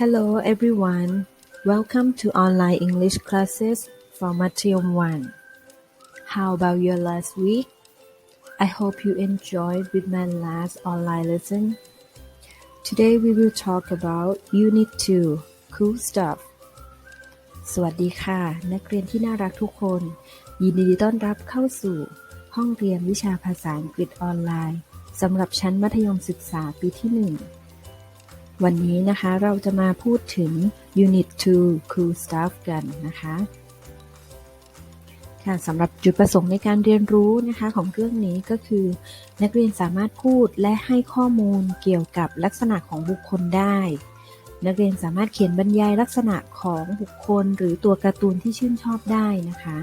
Hello everyone. Welcome to online English classes for Matheum 1. How about your last week? I hope you enjoyed with my last online lesson. Today we will talk about Unit 2 Cool Stuff สวัสดีค่ะ นักเรียนที่น่ารักทุกคน ยินดีต้อนรับเข้าสู่ ห้องเรียนวิชาภาษาอังกฤษออนไลน์สำหรับชั้นมัธยมศึกษาปีที่ 1 วันนี้นะคะเราจะมาพูดถึง Unit 2 Cool Stuff กันนะคะค่ะสำหรับจุดประสงค์ในการเรียนรู้นะคะของเรื่องนี้ก็คือ นักเรียนสามารถพูดและให้ข้อมูลเกี่ยวกับลักษณะของบุคคลได้ นักเรียนสามารถเขียนบรรยายลักษณะของบุคคล หรือตัวการ์ตูนที่ชื่นชอบได้นะคะ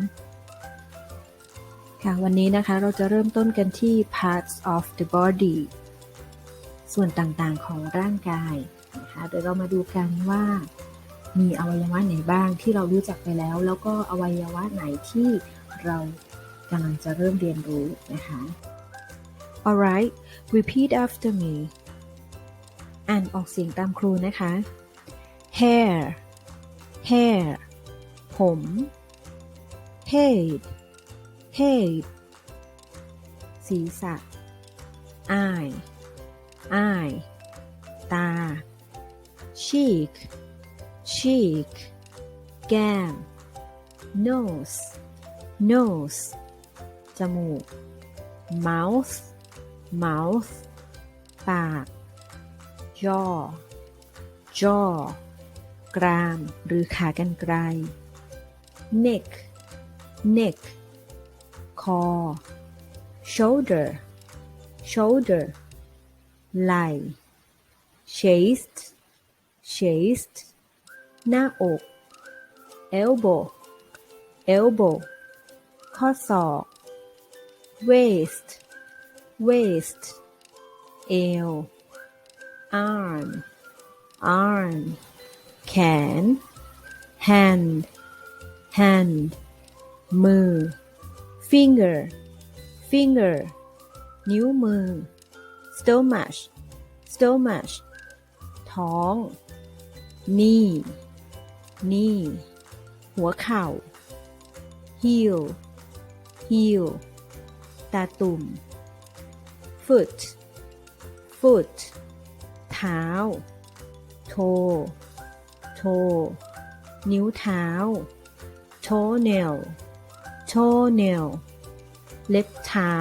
ค่ะวันนี้นะคะเราจะเริ่มต้นกันที่ parts of the body ส่วนต่างๆของร่างกายนะคะเดี๋ยวเรามาดูกันว่า มีอวัยวะไหนบ้างที่เรารู้จักไปแล้ว แล้วก็อวัยวะไหนที่เรากำลังจะเริ่มเรียนรู้นะคะ alright repeat after me อ่านออกเสียงตามครูนะคะ hair hair ผม head head ศีรษะ eye eye ตา cheek cheek แก้ม nose nose จมูก mouth mouth ปาก jaw jaw กรามหรือขากรรไกร neck neck คอ shoulder shoulder ไหล่ chest chest หน้าอก elbow elbow ข้อศอก waist waist เอว arm arm แขน hand hand มือ finger finger นิ้วมือ stomach stomach ท้อง knee knee หัวเข่า heel heel ตาตุ่ม foot foot เท้า toe toe นิ้วเท้า toenail toenail เล็บเท้า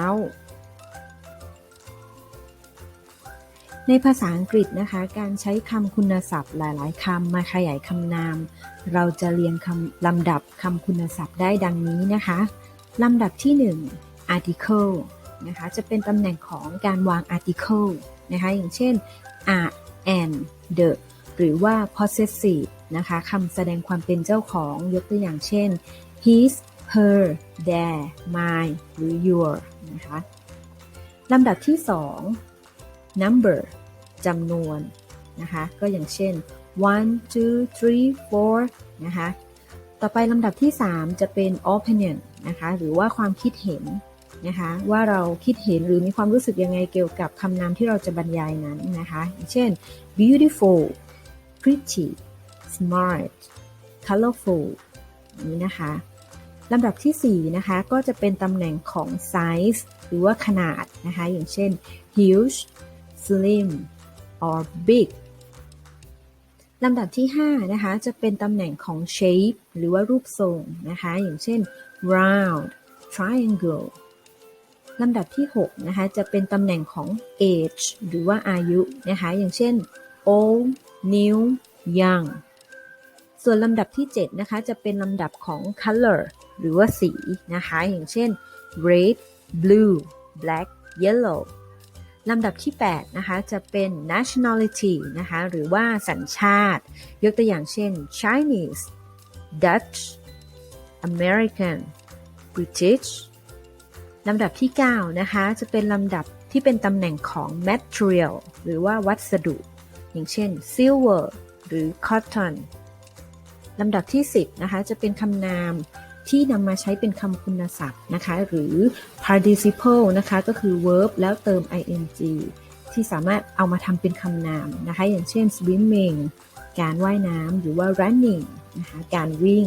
ในภาษาอังกฤษนะคะ การใช้คำคุณศัพท์หลาย ๆคำมาขยายคำนาม เราจะเรียงคำลำดับคำคุณศัพท์ได้ดังนี้นะคะ ลำดับที่ 1 article นะคะ จะเป็นตำแหน่งของการวาง article นะคะ อย่างเช่น are and the หรือว่า possessive นะคะคำแสดงความเป็นเจ้าของยกตัวอย่างเช่น his her their my หรือ your นะคะลำดับที่ 2 number จำนวนนะคะก็อย่างเช่น one two three four นะคะต่อไปลำดับที่ 3 จะเป็น opinion นะคะหรือว่าความคิดเห็นนะคะว่าเราคิดเห็นหรือมีความรู้สึกยังไงเกี่ยวกับคำนามที่เราจะบรรยายนั้นนะคะอย่างเช่น beautiful pretty smart colorful นี้นะคะลำดับที่ 4 นะคะ ก็จะเป็นตำแหน่งของ size หรือว่าขนาดนะคะ อย่างเช่น huge slim or big ลำดับที่ 5 นะคะ จะเป็นตำแหน่งของ shape หรือว่ารูปทรงนะคะ อย่างเช่น round triangle ลำดับที่ 6 นะคะ จะเป็นตำแหน่งของ age หรือว่าอายุนะคะ อย่างเช่น old new young ส่วนลำดับที่ 7 นะคะ จะเป็นลำดับของ color หรือว่าสีนะคะ อย่างเช่น red blue black yellow ลำดับที่8นะคะจะเป็น nationality นะคะหรือว่าสัญชาติ ยกตัวอย่างเช่น Chinese Dutch American British ลำดับที่ 9 นะคะ จะเป็นลำดับที่เป็นตำแหน่งของ material หรือว่าวัสดุ อย่างเช่น silver หรือ cotton ลำดับที่ 10 นะคะ จะเป็นคำนาม ที่นำมาใช้เป็นคำคุณศัพท์นะคะ หรือ participle นะคะ ก็คือ verb แล้วเติม ing ที่สามารถเอามาทำเป็นคำนามนะคะ อย่างเช่น swimming การว่ายน้ำหรือว่า running นะคะ การวิ่ง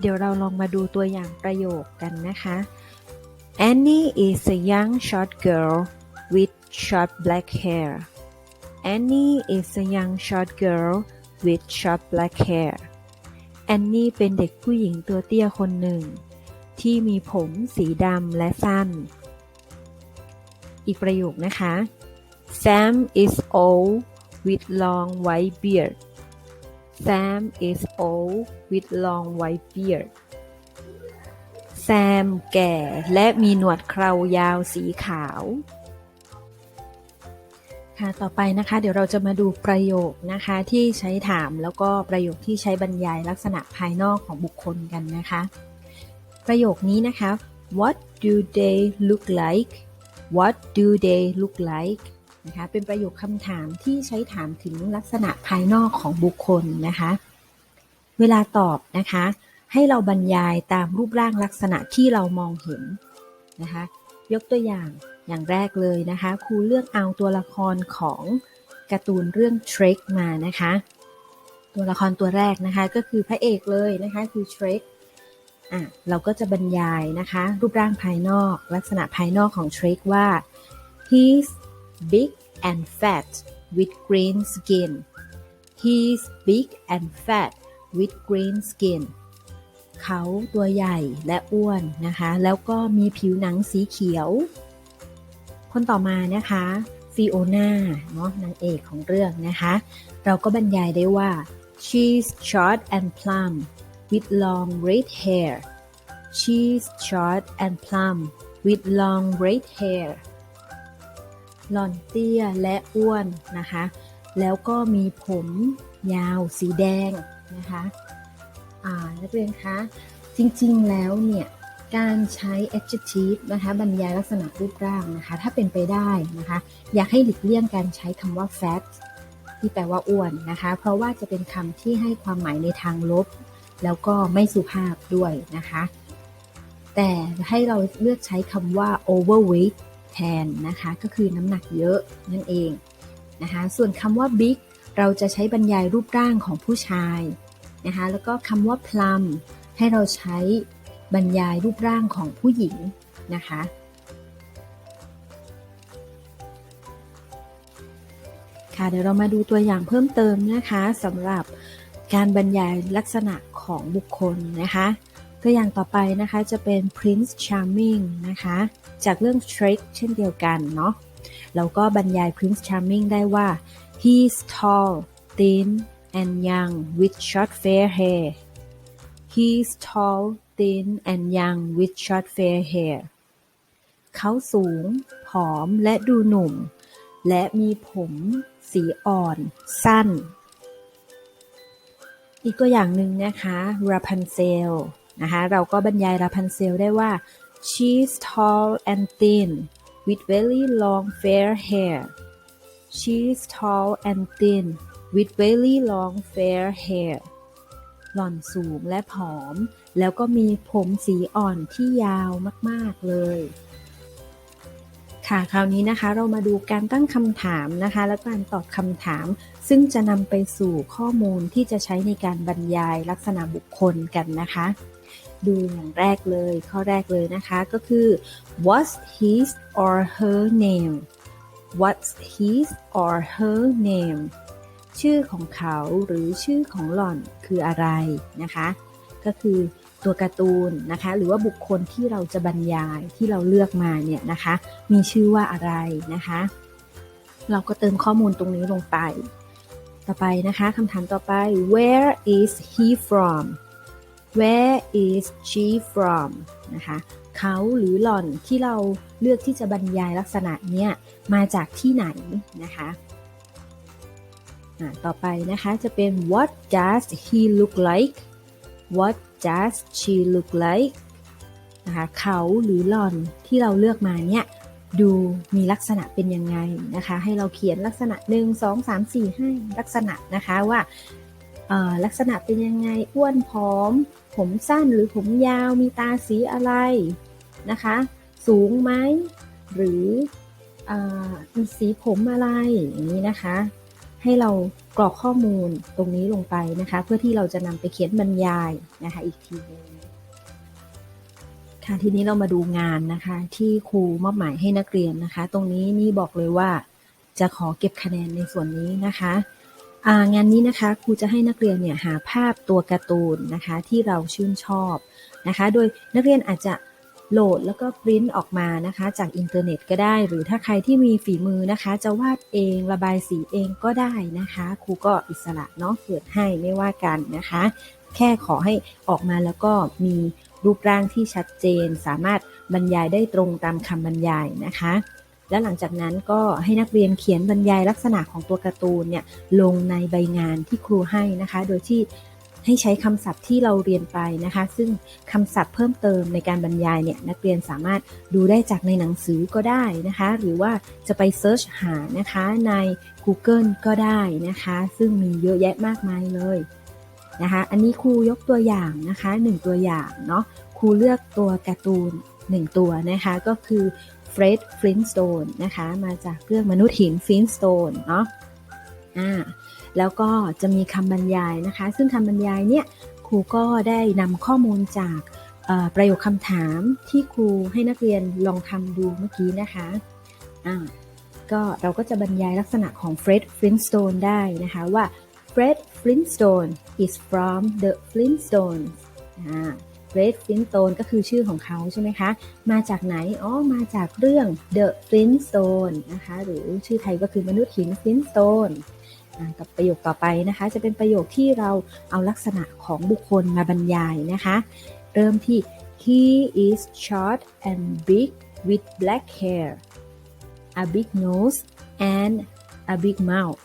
เดี๋ยวเราลองมาดูตัวอย่างประโยคกันนะคะ Annie is a young short girl with short black hair Annie is a young short girl with short black hair Annie เป็นเด็กผู้หญิงตัวเตี้ยคนหนึ่ง ที่มีผมสีดำและสั้น อีกประโยคนะคะ Sam is old with long white beard Sam is old with long white beard แซมแก่และมีหนวดเครายาวสีขาว ค่ะต่อไปนะคะ เดี๋ยวเราจะมาดูประโยคนะคะที่ใช้ถามแล้วก็ประโยคที่ใช้บรรยายลักษณะภายนอกของบุคคลกันนะคะ ประโยคนี้นะคะ What do they look like What do they look like นะคะเป็นประโยคคำถามที่ใช้ถามถึงลักษณะภายนอกของบุคคลนะคะ เวลาตอบนะคะ ให้เราบรรยายตามรูปร่างลักษณะที่เรามองเห็นนะคะ ยกตัวอย่างอย่างแรกเลยนะคะครูเลือกเอาตัวละครของการ์ตูนเรื่อง Shrek มานะคะ ตัวละครตัวแรกนะคะก็คือพระเอกเลยนะคะคือ Shrek อะเราก็จะบรรยายนะคะ รูปร่างภายนอก ลักษณะภายนอกของ Shrek ว่า he's big and fat with green skin he's big and fat with green skin เขาตัวใหญ่และอ้วนนะคะ แล้วก็มีผิวหนังสีเขียว คนต่อมานะคะฟิโอนาเนาะนางเอกของเรื่องนะคะ เราก็บรรยายได้ว่า she's short and plump with long red hair she's short and plump with long red hair หล่อนเตี้ยและอ้วนนะคะ แล้วก็มีผมยาวสีแดงนะคะ นักเรียนคะจริงๆแล้วเนี่ยการใช้ adjective นะคะบรรยายลักษณะรูปร่างนะคะ ถ้าเป็นไปได้นะคะ อยากให้หลีกเลี่ยงการใช้คำว่า fat ที่แปลว่าอ้วนนะคะ เพราะว่าจะเป็นคำที่ให้ความหมายในทางลบ แล้วก็ไม่สุภาพด้วยนะคะ แต่ให้เราเลือกใช้คำว่า overweight แทนนะคะ ก็คือน้ำหนักเยอะนั่นเองนะคะ ส่วนคำว่า big เราจะใช้บรรยายรูปร่างของผู้ชาย นะคะแล้วก็คำว่า plum ให้เราใช้บรรยายรูปร่างของผู้หญิงนะคะค่ะเดี๋ยวเรามาดูตัวอย่างเพิ่มเติมนะคะสำหรับการบรรยายลักษณะของบุคคลนะคะ ตัวอย่างต่อไปนะคะจะเป็น Prince Charming นะคะ จากเรื่อง Shrek เช่นเดียวกันเนาะเราก็บรรยาย Prince Charming ได้ว่า he's tall thin and young with short fair hair he's tall thin and young with short fair hair เขาสูง ผอมและดูหนุ่ม และมีผม สีอ่อน สั้น อีกตัวอย่างหนึ่งนะคะ Rapunzel นะคะเราก็บรรยาย Rapunzel ได้ว่า she's tall and thin with very long fair hair she's tall and thin with very long fair hair หล่อนสูงและผอม แล้วก็มีผมสีอ่อนที่ยาวมาก ๆ เลย ค่ะ คราวนี้นะคะ เรามาดูการตั้งคำถามนะคะ และการตอบคำถาม ซึ่งจะนำไปสู่ข้อมูลที่จะใช้ในการบรรยายลักษณะบุคคลกันนะคะ ดูอย่างแรกเลย ข้อแรกเลยนะคะก็คือ what's his or her name what's his or her name ชื่อของเขาหรือชื่อของหล่อนคืออะไรนะคะ ก็คือตัวการ์ตูนนะคะ หรือว่าบุคคลที่เราจะบรรยายที่เราเลือกมาเนี่ยนะคะ มีชื่อว่าอะไรนะคะ เราก็เติมข้อมูลตรงนี้ลงไป ต่อไปนะคะคำถามต่อไป where is he from where is she from นะคะเขาหรือหล่อนที่เราเลือกที่จะบรรยายลักษณะเนี้ยมาจากที่ไหนนะคะ ต่อไปนะคะจะเป็น what does he look like what does she look like นะคะเขาหรือหล่อนที่เราเลือกมาเนี่ยดูมีลักษณะเป็นยังไงนะคะ ให้เราเขียนลักษณะ 1 2 3 4ให้ลักษณะนะคะว่าลักษณะเป็นยังไงอ้วนผอม ผมสั้นหรือผมยาวมีตาสีอะไรนะคะ สูงไหมหรืออาสีผมอะไรอย่างนี้นะคะ ให้เรากรอกข้อมูลตรงนี้ลงไปนะคะ เพื่อที่เราจะนำไปเขียนบรรยายนะคะอีกทีหนึงค่ะทีนี้เรามาดูงานนะคะ ที่ครูมอบหมายให้นักเรียนนะคะ ตรงนี้นี่บอกเลยว่าจะขอเก็บคะแนนในส่วนนี้นะคะางานนี้นะคะครูจะให้นักเรียนเนี่ยหาภาพตัวการ์ตูนนะคะที่เราชื่นชอบนะคะ โดยนักเรียนอาจจะ โหลดแล้วก็ปริ้นออกมานะคะจากอินเทอร์เน็ตก็ได้ หรือถ้าใครที่มีฝีมือนะคะ จะวาดเองระบายสีเองก็ได้นะคะ ครูก็อิสระเนาะเปิดให้ไม่ว่ากันนะคะ แค่ขอให้ออกมาแล้วก็มีรูปร่างที่ชัดเจน สามารถบรรยายได้ตรงตามคำบรรยายนะคะ และหลังจากนั้นก็ให้นักเรียนเขียนบรรยายลักษณะของตัวการ์ตูนเนี่ยลงในใบงานที่ครูให้นะคะ โดยที่ ให้ใช้คำศัพท์ที่เราเรียนไปนะคะ ซึ่งคำศัพท์เพิ่มเติมในการบรรยายเนี่ยนักเรียนสามารถดูได้จากในหนังสือก็ได้นะคะ หรือว่าจะไปเซิร์ชหานะคะใน Google ก็ได้นะคะ ซึ่งมีเยอะแยะมากมายเลยนะคะ อันนี้ครูยกตัวอย่างนะคะหนึ่งตัวอย่างเนาะครูเลือกตัวการ์ตูนหนึ่งตัวนะคะ ก็คือเฟร็ดฟลินสโตนนะคะ มาจากเรื่องมนุษย์หินฟลินสโตนเนาะอ่า แล้วก็จะมีคำบรรยายนะคะ ซึ่งคำบรรยายเนี่ยครูก็ได้นำข้อมูลจากประโยคคำถามที่ครูให้นักเรียนลองทำดูเมื่อกี้นะคะอ่าก็เราก็จะบรรยายลักษณะของเฟร็ดฟลินสโตนได้นะคะว่า Fred Flintstone is from the Flintstones อ่าเ e รดฟลิน t โ n นก็คือชื่อของเขาใช่ไหมคะ มาจากไหน อ๋อ มาจากเรื่อง The Flintstone นะคะ หรือชื่อไทยก็คือมนุษย์หิน Flintstone กับประโยคต่อไปนะคะ จะเป็นประโยคที่เราเอาลักษณะของบุคคลมาบรรยายนะคะ เริ่มที่ he is short and big with black hair a big nose and a big mouth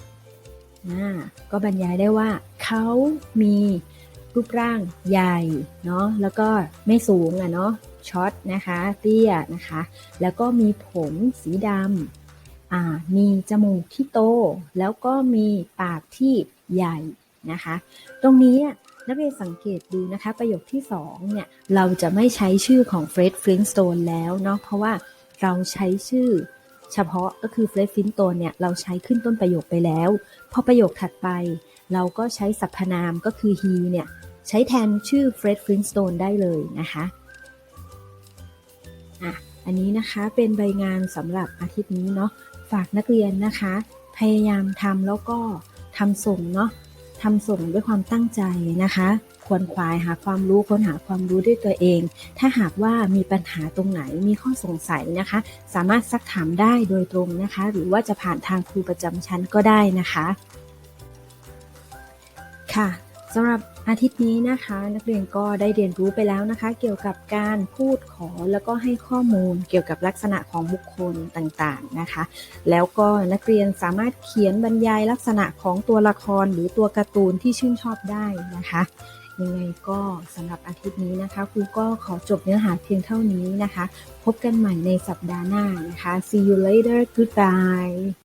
ก็บรรยายได้ว่าเขามีรูปร่างใหญ่เนาะแล้วก็ไม่สูงอะเนาะช็อตนะคะ เตี้ยนะคะ แล้วก็มีผมสีดำ อ่ามีจมูกที่โต แล้วก็มีปากที่ใหญ่นะคะ ตรงนี้นักเรียนสังเกตดูนะคะ ประโยคที่2เนี่ยเราจะไม่ใช้ชื่อของเฟร็ดฟลินสโตนแล้วเนาะเพราะว่าเราใช้ชื่อเฉพาะก็คือเฟรดฟลินโตนเนี่ยเราใช้ขึ้นต้นประโยคไปแล้ว พอประโยคถัดไป เราก็ใช้สรรพนามก็คือ he เนี่ยใช้แทนชื่อเฟรดฟลินสโตนได้เลยนะคะอะอันนี้นะคะเป็นใบงานสำหรับอาทิตย์นี้เนาะ ฝากนักเรียนนะคะ พยายามทำแล้วก็ทำส่งเนาะทำส่งด้วยความตั้งใจนะคะควรควายหาความรู้ค้นหาความรู้ด้วยตัวเอง ถ้าหากว่ามีปัญหาตรงไหนมีข้อสงสัยนะคะ สามารถซักถามได้โดยตรงนะคะ หรือว่าจะผ่านทางครูประจำชั้นก็ได้นะคะ ค่ะ สำหรับอาทิตย์นี้นะคะ นักเรียนก็ได้เรียนรู้ไปแล้วนะคะ เกี่ยวกับการพูดขอแล้วก็ให้ข้อมูลเกี่ยวกับลักษณะของบุคคลต่างๆนะคะ แล้วก็นักเรียนสามารถเขียนบรรยายลักษณะของตัวละครหรือตัวการ์ตูนที่ชื่นชอบได้นะคะยังไงก็สำหรับอาทิตย์นี้นะคะครูก็ขอจบเนื้อหาเพียงเท่านี้นะคะ พบกันใหม่ในสัปดาห์หน้านะคะ see you later goodbye